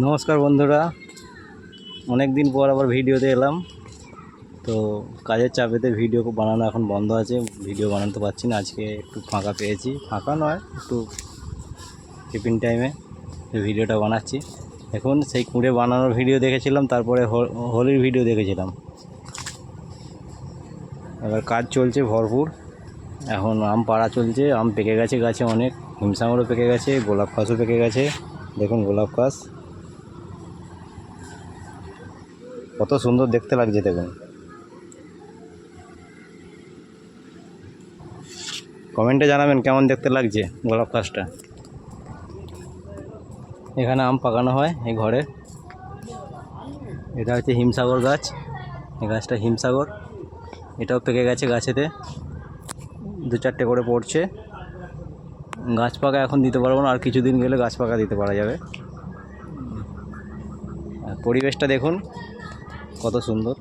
নমস্কার বন্ধুরা। অনেক দিন পর আবার ভিডিওতে এলাম। তো কাজের চাপেতে ভিডিও বানানো এখন বন্ধ আছে। ভিডিও বানাতে পারছি না, আজকে একটু ফাঁকা পেয়েছি। ফাঁকা নয়, একটু টিফিন টাইমে ভিডিওটা বানাচ্ছি। এখন সেই কুঁড়ে বানানোর ভিডিও দেখেছিলাম, তারপরে হোলির ভিডিও দেখেছিলাম। এবার কাজ চলছে ভরপুর। এখন আম পাড়া চলছে, আম পেকে গেছে গাছে অনেক। হিমসাগরও পেকে গেছে, গোলাপ গাছও পেকে গেছে। দেখুন গোলাপ গাছ। কত সুন্দর দেখতে লাগছে দেখুন। কমেন্টে জানাবেন কেমন দেখতে লাগছে গোলাপ গাছটা। এখানে আম পাকানো হয় এই ঘরে। এটা হচ্ছে হিমসাগর গাছ। এই গাছটা হিমসাগর। এটাও পেকে গেছে গাছেতে। দু চারটে করে পড়ছে। গাছ পাকা এখন দিতে পারব না, আর কিছুদিন গেলে গাছ পাকা দিতে পারা যাবে। পরিবেশটা দেখুন। কত সুন্দর।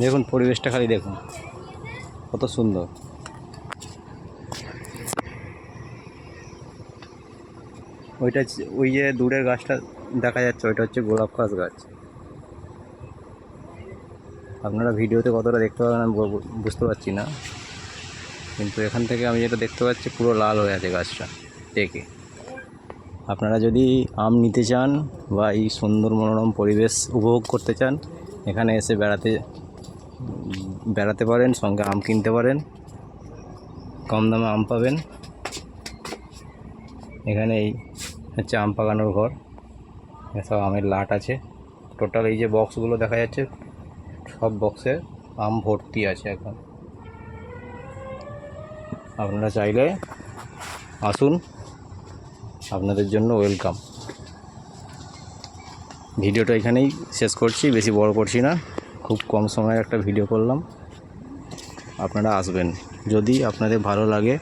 দেখুন পরিবেশটা খালি দেখুন। কত সুন্দর। ওইটা ওই যে দূরের গাছটা দেখা যাচ্ছে, ওইটা হচ্ছে গোলাপ গাছ গাছ। আপনারা ভিডিওতে কতটা দেখতে পাবেন আমি বুঝতে পারছি না। কিন্তু এখান থেকে আমি যেটা দেখতে পাচ্ছি, পুরো লাল হয়ে আছে গাছটা পেকে আপনারা যদি আম নিতে চান বা এই সুন্দর মনোরম পরিবেশ উপভোগ করতে চান, এখানে এসে বেড়াতে বেড়াতে পারেন, সঙ্গে আম কিনতে পারেন। কম দামে আম পাবেন। এখানে এই হচ্ছে আম পাকানোর ঘর। এসব আমের লাট আছে। টোটাল এই যে বক্সগুলো দেখা যাচ্ছে, সব বক্সে আম ভর্তি আছে এখন। আপনারা চাইলে আসুন। আপনাদের জন্য ওয়েলকাম ভিডিওটা এখানেই শেষ করছি, বেশি বড় করছি না। খুব কম সময়ের একটা ভিডিও করলাম। আপনারা আসবেন। যদি আপনাদের ভালো লাগে,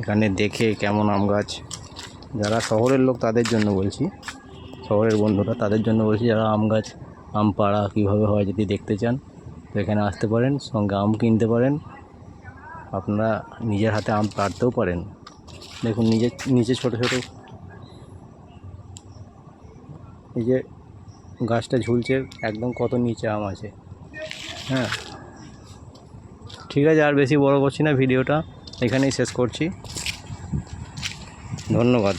এখানে দেখে কেমন আম গাছ যারা শহরের লোক তাদের জন্য বলছি। শহরের বন্ধুরা তাদের জন্য বলছি, যারা আম গাছ, আম পাড়া কীভাবে হয় যদি দেখতে চান, তো এখানে আসতে পারেন, সঙ্গে আম কিনতে পারেন। আপনারা নিজের হাতে আম পাড়তেও পারেন। দেখুন, নিজে, নিচে ছোট ছোট। এই যে গাছটা ঝুলছে, একদম কত নিচে আম আছে। হ্যাঁ। ঠিক আছে, আর বেশি বড় করছি না, ভিডিওটা এখানেই শেষ করছি। ধন্যবাদ।